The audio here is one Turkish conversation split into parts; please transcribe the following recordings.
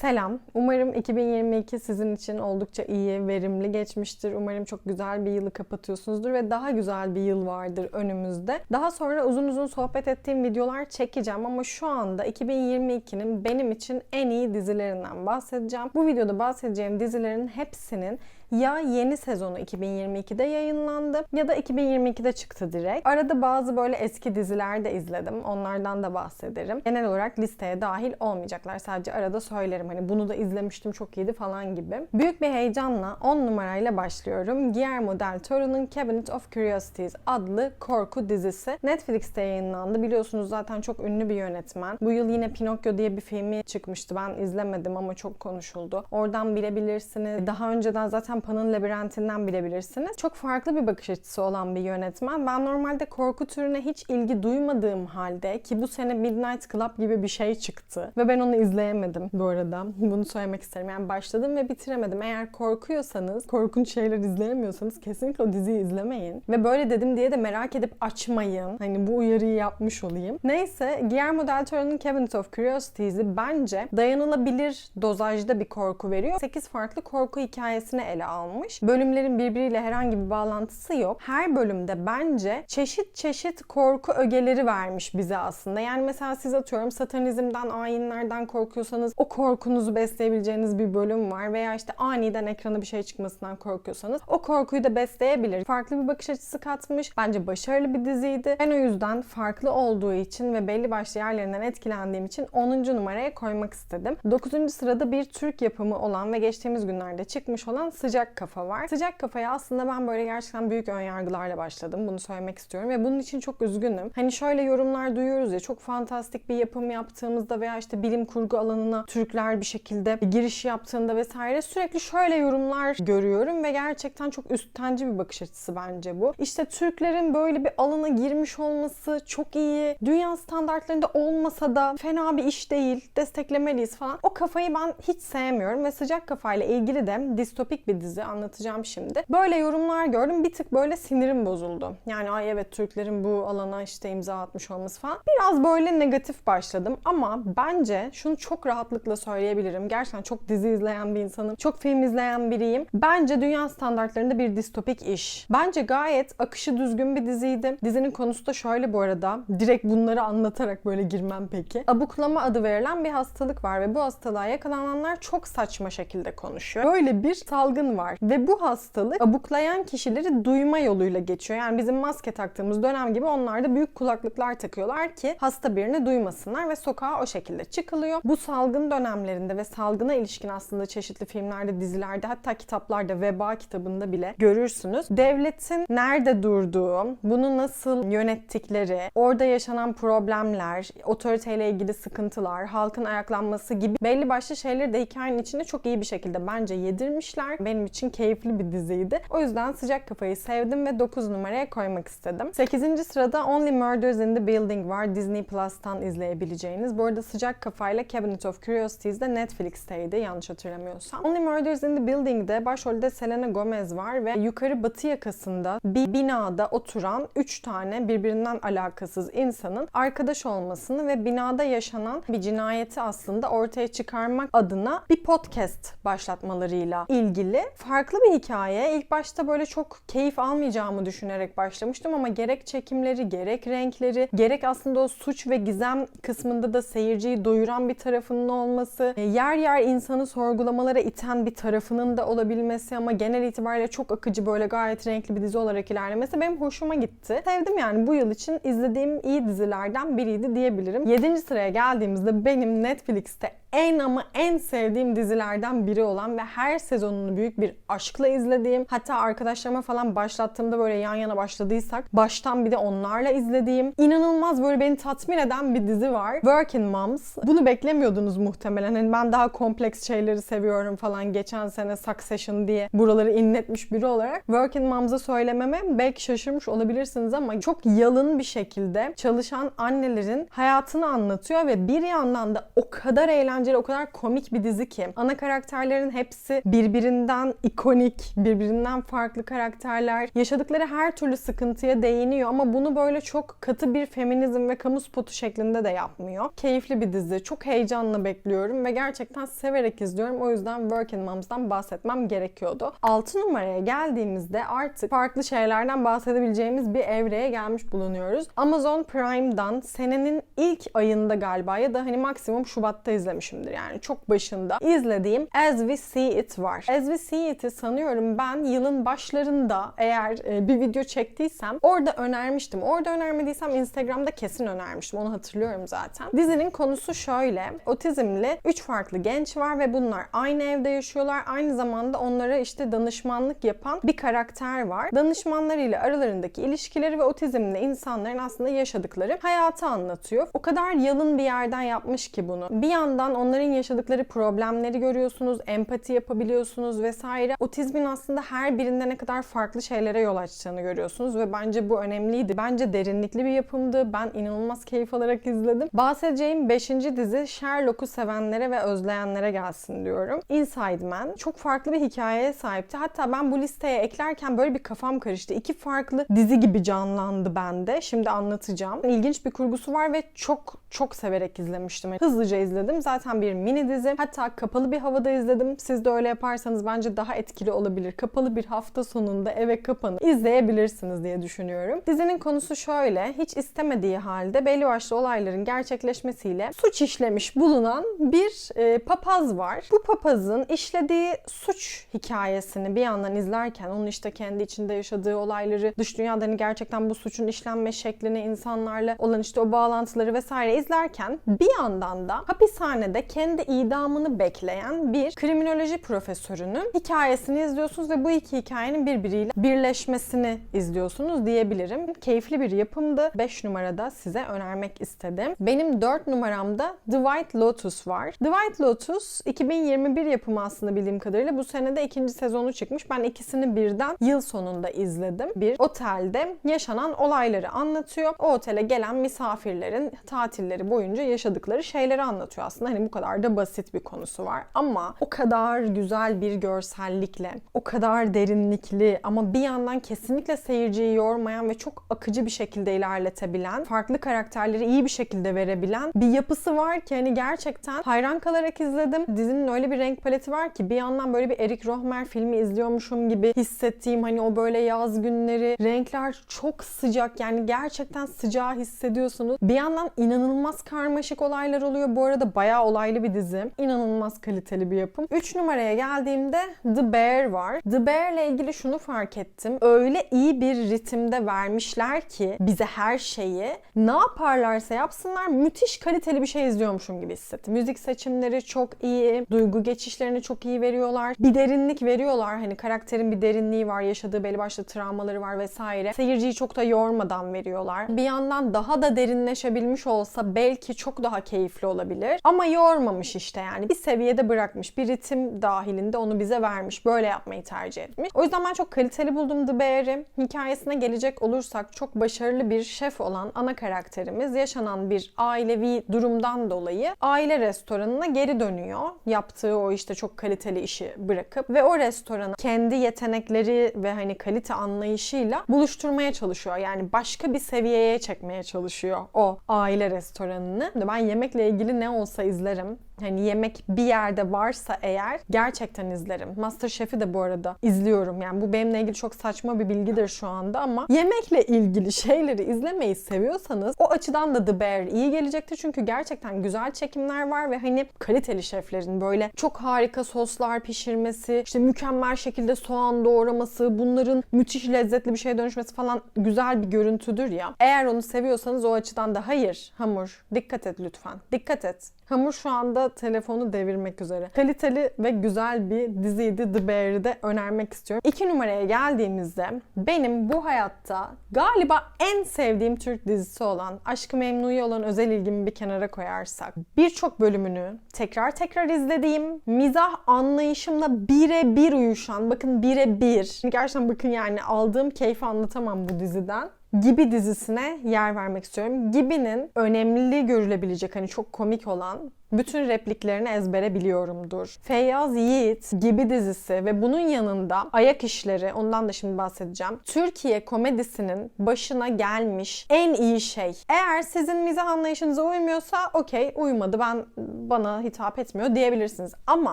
Selam. Umarım 2022 sizin için oldukça iyi, verimli geçmiştir. Umarım çok güzel bir yılı kapatıyorsunuzdur ve daha güzel bir yıl vardır önümüzde. Daha sonra uzun uzun sohbet ettiğim videolar çekeceğim ama şu anda 2022'nin benim için en iyi dizilerinden bahsedeceğim. Bu videoda bahsedeceğim dizilerin hepsinin ya yeni sezonu 2022'de yayınlandı ya da 2022'de çıktı direkt. Arada bazı böyle eski diziler de izledim. Onlardan da bahsederim. Genel olarak listeye dahil olmayacaklar. Sadece arada söylerim. Hani bunu da izlemiştim çok iyiydi falan gibi. Büyük bir heyecanla 10 numarayla başlıyorum. Guillermo del Toro'nun Cabinet of Curiosities adlı korku dizisi. Netflix'te yayınlandı. Biliyorsunuz zaten çok ünlü bir yönetmen. Bu yıl yine Pinokyo diye bir filmi çıkmıştı. Ben izlemedim ama çok konuşuldu. Oradan bilebilirsiniz. Daha önceden zaten Pan'ın Labirentinden bilebilirsiniz. Çok farklı bir bakış açısı olan bir yönetmen. Ben normalde korku türüne hiç ilgi duymadığım halde ki bu sene Midnight Club gibi bir şey çıktı. Ve ben onu izleyemedim bu arada. Bunu söylemek isterim. Yani başladım ve bitiremedim. Eğer korkuyorsanız, korkunç şeyler izleyemiyorsanız kesinlikle o diziyi izlemeyin. Ve böyle dedim diye de merak edip açmayın. Hani bu uyarıyı yapmış olayım. Neyse Guillermo del Toro'nun Cabinet of Curiosities'i bence dayanılabilir dozajda bir korku veriyor. 8 farklı korku hikayesini ele almış. Bölümlerin birbiriyle herhangi bir bağlantısı yok. Her bölümde bence çeşit çeşit korku ögeleri vermiş bize aslında. Yani mesela siz atıyorum satanizmden, ayinlerden korkuyorsanız o korkunuzu besleyebileceğiniz bir bölüm var. Veya işte aniden ekrana bir şey çıkmasından korkuyorsanız o korkuyu da besleyebilir. Farklı bir bakış açısı katmış. Bence başarılı bir diziydi. Ben o yüzden farklı olduğu için ve belli başlı yerlerinden etkilendiğim için 10. numaraya koymak istedim. 9. sırada bir Türk yapımı olan ve geçtiğimiz günlerde çıkmış olan Sıcak Kafa var. Sıcak Kafa'ya aslında ben böyle gerçekten büyük önyargılarla başladım. Bunu söylemek istiyorum ve bunun için çok üzgünüm. Hani şöyle yorumlar duyuyoruz ya çok fantastik bir yapım yaptığımızda veya işte bilim kurgu alanına Türkler bir şekilde giriş yaptığında vesaire sürekli şöyle yorumlar görüyorum ve gerçekten çok üsttenci bir bakış açısı bence bu. İşte Türklerin böyle bir alana girmiş olması çok iyi. Dünya standartlarında olmasa da fena bir iş değil. Desteklemeliyiz falan. O kafayı ben hiç sevmiyorum ve sıcak kafayla ilgili de distopik bir dizi anlatacağım şimdi. Böyle yorumlar gördüm. Bir tık böyle sinirim bozuldu. Yani ay evet Türklerin bu alana işte imza atmış olması falan. Biraz böyle negatif başladım ama bence şunu çok rahatlıkla söyleyebilirim. Gerçekten çok dizi izleyen bir insanım. Çok film izleyen biriyim. Bence dünya standartlarında bir distopik iş. Bence gayet akışı düzgün bir diziydi. Dizinin konusu da şöyle bu arada. Direkt bunları anlatarak böyle girmem peki. Abuklama adı verilen bir hastalık var ve bu hastalığa yakalananlar çok saçma şekilde konuşuyor. Böyle bir salgın var ve bu hastalık abuklayan kişileri duyma yoluyla geçiyor. Yani bizim maske taktığımız dönem gibi onlar da büyük kulaklıklar takıyorlar ki hasta birini duymasınlar ve sokağa o şekilde çıkılıyor. Bu salgın dönemlerinde ve salgına ilişkin aslında çeşitli filmlerde, dizilerde hatta kitaplarda veba kitabında bile görürsünüz. Devletin nerede durduğu, bunu nasıl yönettikleri, orada yaşanan problemler, otoriteyle ilgili sıkıntılar, halkın ayaklanması gibi belli başlı şeyleri de hikayenin içinde çok iyi bir şekilde bence yedirmişler. Benim için keyifli bir diziydi. O yüzden sıcak kafayı sevdim ve 9 numaraya koymak istedim. 8. sırada Only Murders in the Building var. Disney Plus'tan izleyebileceğiniz. Bu arada sıcak kafayla Cabinet of Curiosities de Netflix'teydi yanlış hatırlamıyorsam. Only Murders in the Building'de başrolde Selena Gomez var ve yukarı batı yakasında bir binada oturan 3 tane birbirinden alakasız insanın arkadaş olmasını ve binada yaşanan bir cinayeti aslında ortaya çıkarmak adına bir podcast başlatmalarıyla ilgili farklı bir hikaye. İlk başta böyle çok keyif almayacağımı düşünerek başlamıştım ama gerek çekimleri, gerek renkleri, gerek aslında o suç ve gizem kısmında da seyirciyi doyuran bir tarafının olması, e, yer yer insanı sorgulamalara iten bir tarafının da olabilmesi ama genel itibariyle çok akıcı böyle gayet renkli bir dizi olarak ilerlemesi benim hoşuma gitti. Sevdim yani bu yıl için izlediğim iyi dizilerden biriydi diyebilirim. 7. sıraya geldiğimizde benim Netflix'te en ama en sevdiğim dizilerden biri olan ve her sezonunu büyük bir aşkla izlediğim hatta arkadaşlarıma falan başlattığımda böyle yan yana başladıysak baştan bir de onlarla izlediğim inanılmaz böyle beni tatmin eden bir dizi var. Working Moms. Bunu beklemiyordunuz muhtemelen. Hani ben daha kompleks şeyleri seviyorum falan geçen sene Succession diye buraları inletmiş biri olarak Working Moms'a söylememe belki şaşırmış olabilirsiniz ama çok yalın bir şekilde çalışan annelerin hayatını anlatıyor ve bir yandan da o kadar eğlenceli eğlenceli, o kadar komik bir dizi ki. Ana karakterlerin hepsi birbirinden ikonik, birbirinden farklı karakterler. Yaşadıkları her türlü sıkıntıya değiniyor ama bunu böyle çok katı bir feminizm ve kamu spotu şeklinde de yapmıyor. Keyifli bir dizi. Çok heyecanla bekliyorum ve gerçekten severek izliyorum. O yüzden Working Moms'dan bahsetmem gerekiyordu. 6 numaraya geldiğimizde artık farklı şeylerden bahsedebileceğimiz bir evreye gelmiş bulunuyoruz. Amazon Prime'dan senenin ilk ayında galiba ya da hani maksimum Şubat'ta izlemişimdir yani çok başında izlediğim As We See It var. As We See It'i sanıyorum ben yılın başlarında eğer e, bir video çektiysem orada önermiştim. Orada önermediysem Instagram'da kesin önermiştim. Onu hatırlıyorum zaten. Dizinin konusu şöyle. Otizmli 3 farklı genç var ve bunlar aynı evde yaşıyorlar. Aynı zamanda onlara işte danışmanlık yapan bir karakter var. Danışmanlarıyla aralarındaki ilişkileri ve otizmli insanların aslında yaşadıkları hayatı anlatıyor. O kadar yalın bir yerden yapmış ki bunu. Bir yandan onların yaşadıkları problemleri görüyorsunuz, empati yapabiliyorsunuz vesaire. Otizmin aslında her birinde ne kadar farklı şeylere yol açtığını görüyorsunuz ve bence bu önemliydi. Bence derinlikli bir yapımdı. Ben inanılmaz keyif alarak izledim. Bahsedeceğim 5. dizi Sherlock'u sevenlere ve özleyenlere gelsin diyorum. Inside Man çok farklı bir hikayeye sahipti. Hatta ben bu listeye eklerken böyle bir kafam karıştı. İki farklı dizi gibi canlandı bende. Şimdi anlatacağım. İlginç bir kurgusu var ve çok çok severek izlemiştim. Hızlıca izledim. Zaten bir mini dizi. Hatta kapalı bir havada izledim. Siz de öyle yaparsanız bence daha etkili olabilir. Kapalı bir hafta sonunda eve kapanıp izleyebilirsiniz diye düşünüyorum. Dizinin konusu şöyle. Hiç istemediği halde belli başlı olayların gerçekleşmesiyle suç işlemiş bulunan bir e, papaz var. Bu papazın işlediği suç hikayesini bir yandan izlerken onun işte kendi içinde yaşadığı olayları, dış dünyada hani gerçekten bu suçun işlenme şeklini, insanlarla olan işte o bağlantıları vesaire izlerken bir yandan da hapishanede kendi idamını bekleyen bir kriminoloji profesörünün hikayesini izliyorsunuz ve bu iki hikayenin birbiriyle birleşmesini izliyorsunuz diyebilirim. Keyifli bir yapımdı. 5 numarada size önermek istedim. Benim 4 numaramda The White Lotus var. The White Lotus 2021 yapımı aslında bildiğim kadarıyla. Bu senede ikinci sezonu çıkmış. Ben ikisini birden yıl sonunda izledim. Bir otelde yaşanan olayları anlatıyor. O otele gelen misafirlerin tatilleri boyunca yaşadıkları şeyleri anlatıyor aslında. Hani bu kadar da basit bir konusu var. Ama o kadar güzel bir görsellikle, o kadar derinlikli ama bir yandan kesinlikle seyirciyi yormayan ve çok akıcı bir şekilde ilerletebilen, farklı karakterleri iyi bir şekilde verebilen bir yapısı var ki hani gerçekten hayran kalarak izledim. Dizinin öyle bir renk paleti var ki bir yandan böyle bir Eric Rohmer filmi izliyormuşum gibi hissettiğim hani o böyle yaz günleri renkler çok sıcak yani gerçekten sıcağı hissediyorsunuz. Bir yandan inanılmaz karmaşık olaylar oluyor. Bu arada bayağı olaylı bir dizi. İnanılmaz kaliteli bir yapım. 3 numaraya geldiğimde The Bear var. The Bear ile ilgili şunu fark ettim. Öyle iyi bir ritimde vermişler ki bize her şeyi ne yaparlarsa yapsınlar müthiş kaliteli bir şey izliyormuşum gibi hissettim. Müzik seçimleri çok iyi, duygu geçişlerini çok iyi veriyorlar. Bir derinlik veriyorlar. Hani karakterin bir derinliği var, yaşadığı belli başlı travmaları var vesaire. Seyirciyi çok da yormadan veriyorlar. Bir yandan daha da derinleşebilmiş olsa belki çok daha keyifli olabilir. Ama yormamış işte yani. Bir seviyede bırakmış. Bir ritim dahilinde onu bize vermiş. Böyle yapmayı tercih etmiş. O yüzden ben çok kaliteli buldum The Bear'i. Hikayesine gelecek olursak çok başarılı bir şef olan ana karakterimiz yaşanan bir ailevi durumdan dolayı aile restoranına geri dönüyor. Yaptığı o işte çok kaliteli işi bırakıp ve o restoranı kendi yetenekleri ve hani kalite anlayışıyla buluşturmaya çalışıyor. Yani başka bir seviyeye çekmeye çalışıyor o aile restoranını. Ben yemekle ilgili ne olsa izlerim. Hani yemek bir yerde varsa eğer gerçekten izlerim. Masterchef'i de bu arada izliyorum. Yani bu benimle ilgili çok saçma bir bilgidir şu anda ama yemekle ilgili şeyleri izlemeyi seviyorsanız o açıdan da The Bear iyi gelecektir. Çünkü gerçekten güzel çekimler var ve hani kaliteli şeflerin böyle çok harika soslar pişirmesi, işte mükemmel şekilde soğan doğraması, bunların müthiş lezzetli bir şeye dönüşmesi falan güzel bir görüntüdür ya. Eğer onu seviyorsanız o açıdan da hayır hamur dikkat et lütfen. Dikkat et. Hamur şu anda telefonu devirmek üzere. Kaliteli ve güzel bir diziydi The Bear'ı da önermek istiyorum. İki numaraya geldiğimizde benim bu hayatta galiba en sevdiğim Türk dizisi olan Aşkı Memnu'ya olan özel ilgimi bir kenara koyarsak birçok bölümünü tekrar tekrar izlediğim, mizah anlayışımla birebir uyuşan, bakın birebir. Gerçekten bakın yani aldığım keyfi anlatamam bu diziden. Gibi dizisine yer vermek istiyorum. Gibi'nin önemli görülebilecek hani çok komik olan bütün repliklerini ezbere biliyorumdur. Feyyaz Yiğit gibi dizisi ve bunun yanında Ayak İşleri, ondan da şimdi bahsedeceğim. Türkiye komedisinin başına gelmiş en iyi şey. Eğer sizin mizah anlayışınıza uymuyorsa okey uymadı ben bana hitap etmiyor diyebilirsiniz. Ama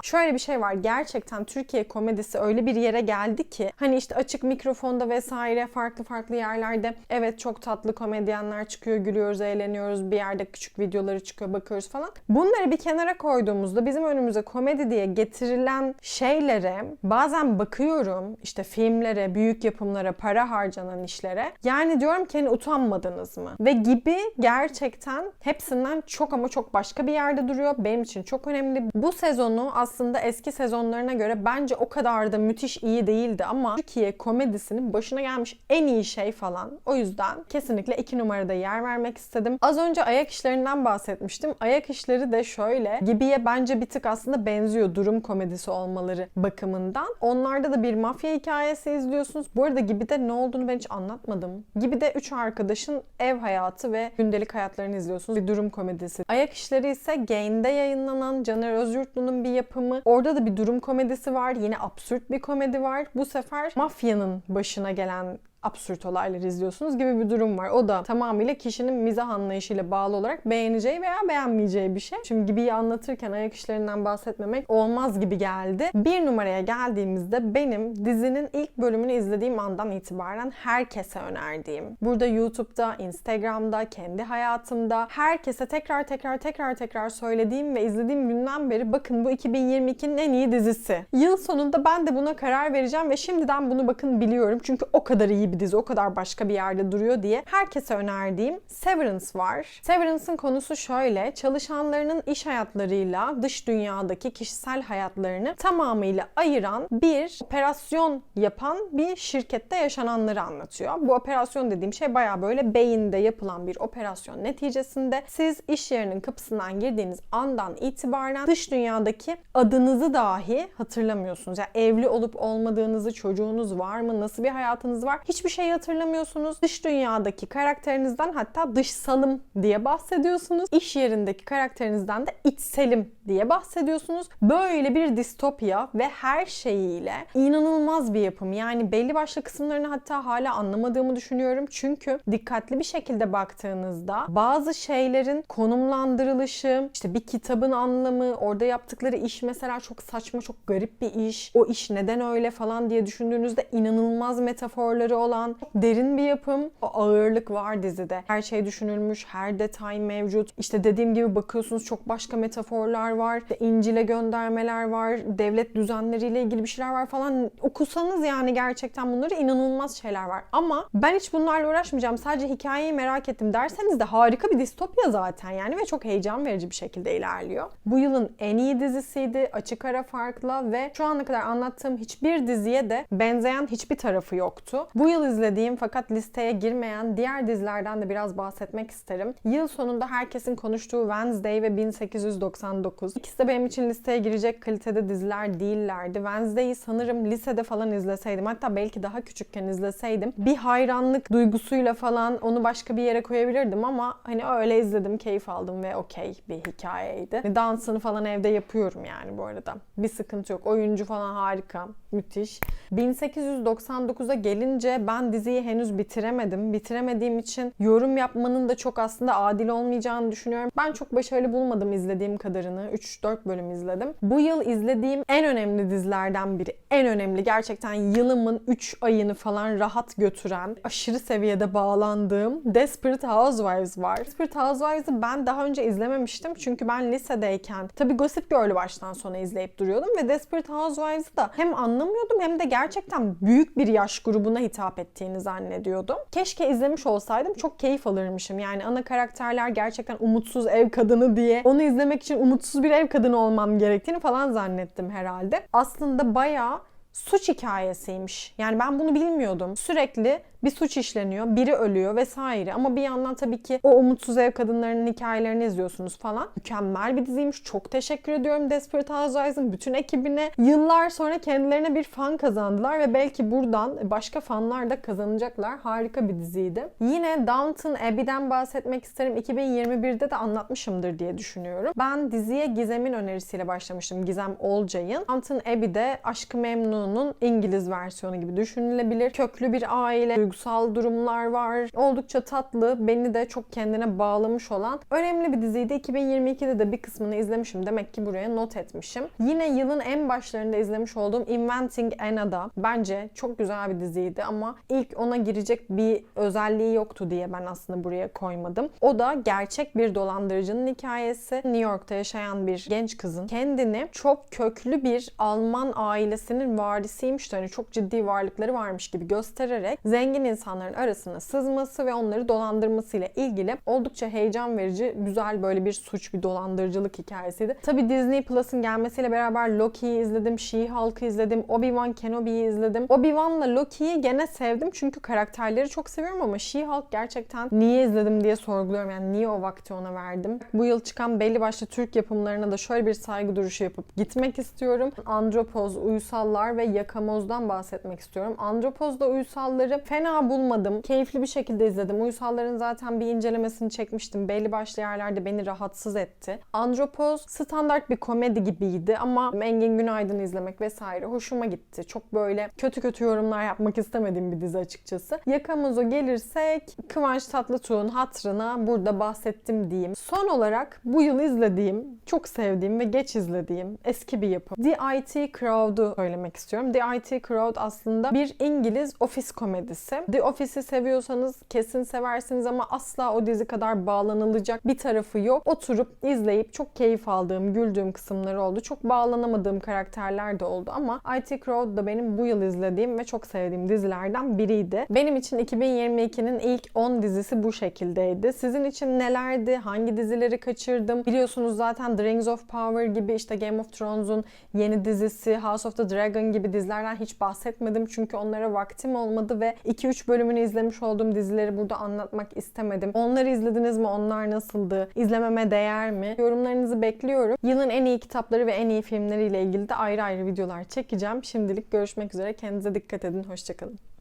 şöyle bir şey var. Gerçekten Türkiye komedisi öyle bir yere geldi ki hani işte açık mikrofonda vesaire farklı farklı yerlerde evet çok tatlı komedyenler çıkıyor, gülüyoruz, eğleniyoruz. Bir yerde küçük videoları çıkıyor, bakıyoruz falan. Bunları bir kenara koyduğumuzda bizim önümüze komedi diye getirilen şeylere bazen bakıyorum işte filmlere, büyük yapımlara, para harcanan işlere. Yani diyorum ki hani utanmadınız mı? Ve gibi gerçekten hepsinden çok ama çok başka bir yerde duruyor. Benim için çok önemli. Bu sezonu aslında eski sezonlarına göre bence o kadar da müthiş iyi değildi ama Türkiye komedisinin başına gelmiş en iyi şey falan. O yüzden kesinlikle iki numarada yer vermek istedim. Az önce ayak işlerinden bahsetmiştim. Ayak işleri de şöyle gibiye bence bir tık aslında benziyor durum komedisi olmaları bakımından. Onlarda da bir mafya hikayesi izliyorsunuz. Bu arada gibi de ne olduğunu ben hiç anlatmadım. Gibi de üç arkadaşın ev hayatı ve gündelik hayatlarını izliyorsunuz. Bir durum komedisi. Ayak işleri ise Gain'de yayınlanan Caner Özyurtlu'nun bir yapımı. Orada da bir durum komedisi var. Yine absürt bir komedi var. Bu sefer mafyanın başına gelen absürt olayları izliyorsunuz gibi bir durum var. O da tamamıyla kişinin mizah anlayışıyla bağlı olarak beğeneceği veya beğenmeyeceği bir şey. Şimdi gibiyi anlatırken ayak işlerinden bahsetmemek olmaz gibi geldi. Bir numaraya geldiğimizde benim dizinin ilk bölümünü izlediğim andan itibaren herkese önerdiğim. Burada YouTube'da, Instagram'da, kendi hayatımda herkese tekrar tekrar tekrar tekrar söylediğim ve izlediğim günden beri bakın bu 2022'nin en iyi dizisi. Yıl sonunda ben de buna karar vereceğim ve şimdiden bunu bakın biliyorum. Çünkü o kadar iyi bir dizi, o kadar başka bir yerde duruyor diye herkese önerdiğim Severance var. Severance'ın konusu şöyle. Çalışanlarının iş hayatlarıyla dış dünyadaki kişisel hayatlarını tamamıyla ayıran bir operasyon yapan bir şirkette yaşananları anlatıyor. Bu operasyon dediğim şey baya böyle beyinde yapılan bir operasyon neticesinde siz iş yerinin kapısından girdiğiniz andan itibaren dış dünyadaki adınızı dahi hatırlamıyorsunuz. Yani evli olup olmadığınızı, çocuğunuz var mı, nasıl bir hayatınız var hiçbir şey hatırlamıyorsunuz. Dış dünyadaki karakterinizden hatta dışsalım diye bahsediyorsunuz. İş yerindeki karakterinizden de içselim diye bahsediyorsunuz. Böyle bir distopya ve her şeyiyle inanılmaz bir yapım. Yani belli başlı kısımlarını hatta hala anlamadığımı düşünüyorum. Çünkü dikkatli bir şekilde baktığınızda bazı şeylerin konumlandırılışı, işte bir kitabın anlamı, orada yaptıkları iş mesela çok saçma, çok garip bir iş. O iş neden öyle falan diye düşündüğünüzde inanılmaz metaforları olan çok derin bir yapım. O ağırlık var dizide. Her şey düşünülmüş, her detay mevcut. İşte dediğim gibi bakıyorsunuz çok başka metaforlar var. İşte İncil'e göndermeler var. Devlet düzenleriyle ilgili bir şeyler var falan. Okusanız yani gerçekten bunları inanılmaz şeyler var. Ama ben hiç bunlarla uğraşmayacağım. Sadece hikayeyi merak ettim derseniz de harika bir distopya zaten yani ve çok heyecan verici bir şekilde ilerliyor. Bu yılın en iyi dizisiydi. Açık ara farkla ve şu ana kadar anlattığım hiçbir diziye de benzeyen hiçbir tarafı yoktu. Bu yıl izlediğim fakat listeye girmeyen diğer dizilerden de biraz bahsetmek isterim. Yıl sonunda herkesin konuştuğu Wednesday ve 1899. İkisi de benim için listeye girecek kalitede diziler değillerdi. Wednesday'i sanırım lisede falan izleseydim hatta belki daha küçükken izleseydim bir hayranlık duygusuyla falan onu başka bir yere koyabilirdim ama hani öyle izledim, keyif aldım ve okey bir hikayeydi. Dansını falan evde yapıyorum yani bu arada. Bir sıkıntı yok. Oyuncu falan harika, müthiş. 1899'a gelince ben diziyi henüz bitiremedim. Bitiremediğim için yorum yapmanın da çok aslında adil olmayacağını düşünüyorum. Ben çok başarılı bulmadım izlediğim kadarını. 3-4 bölüm izledim. Bu yıl izlediğim en önemli dizilerden biri. En önemli gerçekten yılımın 3 ayını falan rahat götüren, aşırı seviyede bağlandığım Desperate Housewives var. Desperate Housewives'ı ben daha önce izlememiştim. Çünkü ben lisedeyken tabii Gossip Girl'ü baştan sona izleyip duruyordum ve Desperate Housewives'ı da hem anlamıyordum hem de gerçekten büyük bir yaş grubuna hitap ettiğini zannediyordum. Keşke izlemiş olsaydım çok keyif alırmışım. Yani ana karakterler gerçekten umutsuz ev kadını diye onu izlemek için umutsuz bir ev kadını olmam gerektiğini falan zannettim herhalde. Aslında bayağı suç hikayesiymiş. Yani ben bunu bilmiyordum. Sürekli bir suç işleniyor, biri ölüyor vesaire. Ama bir yandan tabii ki o umutsuz ev kadınlarının hikayelerini izliyorsunuz falan. Mükemmel bir diziymiş. Çok teşekkür ediyorum Desperate Housewives'ın bütün ekibine. Yıllar sonra kendilerine bir fan kazandılar ve belki buradan başka fanlar da kazanacaklar. Harika bir diziydi. Yine Downton Abbey'den bahsetmek isterim. 2021'de de anlatmışımdır diye düşünüyorum. Ben diziye Gizem'in önerisiyle başlamıştım. Gizem Olcay'ın. Downton Abbey'de Aşkı Memnu'nun İngiliz versiyonu gibi düşünülebilir. Köklü bir aile, duygusal durumlar var. Oldukça tatlı, beni de çok kendine bağlamış olan önemli bir diziydi. 2022'de de bir kısmını izlemişim. Demek ki buraya not etmişim. Yine yılın en başlarında izlemiş olduğum Inventing Anna'da bence çok güzel bir diziydi ama ilk ona girecek bir özelliği yoktu diye ben aslında buraya koymadım. O da gerçek bir dolandırıcının hikayesi. New York'ta yaşayan bir genç kızın kendini çok köklü bir Alman ailesinin varisiymiş. Yani çok ciddi varlıkları varmış gibi göstererek zengin insanların arasına sızması ve onları dolandırmasıyla ilgili oldukça heyecan verici, güzel böyle bir suç, bir dolandırıcılık hikayesiydi. Tabi Disney Plus'ın gelmesiyle beraber Loki'yi izledim, She-Hulk'ı izledim, Obi-Wan Kenobi'yi izledim. Obi-Wan'la Loki'yi gene sevdim çünkü karakterleri çok seviyorum ama She-Hulk gerçekten niye izledim diye sorguluyorum. Yani niye o vakti ona verdim? Bu yıl çıkan belli başlı Türk yapımlarına da şöyle bir saygı duruşu yapıp gitmek istiyorum. Andropoz, Uysallar ve Yakamoz'dan bahsetmek istiyorum. Andropoz'da Uysalları fena bulmadım. Keyifli bir şekilde izledim. Uysalların zaten bir incelemesini çekmiştim. Belli başlı yerlerde beni rahatsız etti. Andropoz standart bir komedi gibiydi ama Engin Günaydın'ı izlemek vesaire hoşuma gitti. Çok böyle kötü kötü yorumlar yapmak istemediğim bir dizi açıkçası. Yakamoz'a gelirsek Kıvanç Tatlıtuğ'un hatrına burada bahsettim diyeyim. Son olarak bu yıl izlediğim, çok sevdiğim ve geç izlediğim eski bir yapım. The IT Crowd'u söylemek istiyorum. The IT Crowd aslında bir İngiliz ofis komedisi. The Office'i seviyorsanız kesin seversiniz ama asla o dizi kadar bağlanılacak bir tarafı yok. Oturup izleyip çok keyif aldığım, güldüğüm kısımları oldu. Çok bağlanamadığım karakterler de oldu ama IT Crowd da benim bu yıl izlediğim ve çok sevdiğim dizilerden biriydi. Benim için 2022'nin ilk 10 dizisi bu şekildeydi. Sizin için nelerdi? Hangi dizileri kaçırdım? Biliyorsunuz zaten The Rings of Power gibi işte Game of Thrones'un yeni dizisi, House of the Dragon gibi dizilerden hiç bahsetmedim. Çünkü onlara vaktim olmadı ve 2-3 bölümünü izlemiş olduğum dizileri burada anlatmak istemedim. Onları izlediniz mi? Onlar nasıldı? İzlememe değer mi? Yorumlarınızı bekliyorum. Yılın en iyi kitapları ve en iyi filmleriyle ilgili de ayrı ayrı videolar çekeceğim. Şimdilik görüşmek üzere. Kendinize dikkat edin. Hoşçakalın.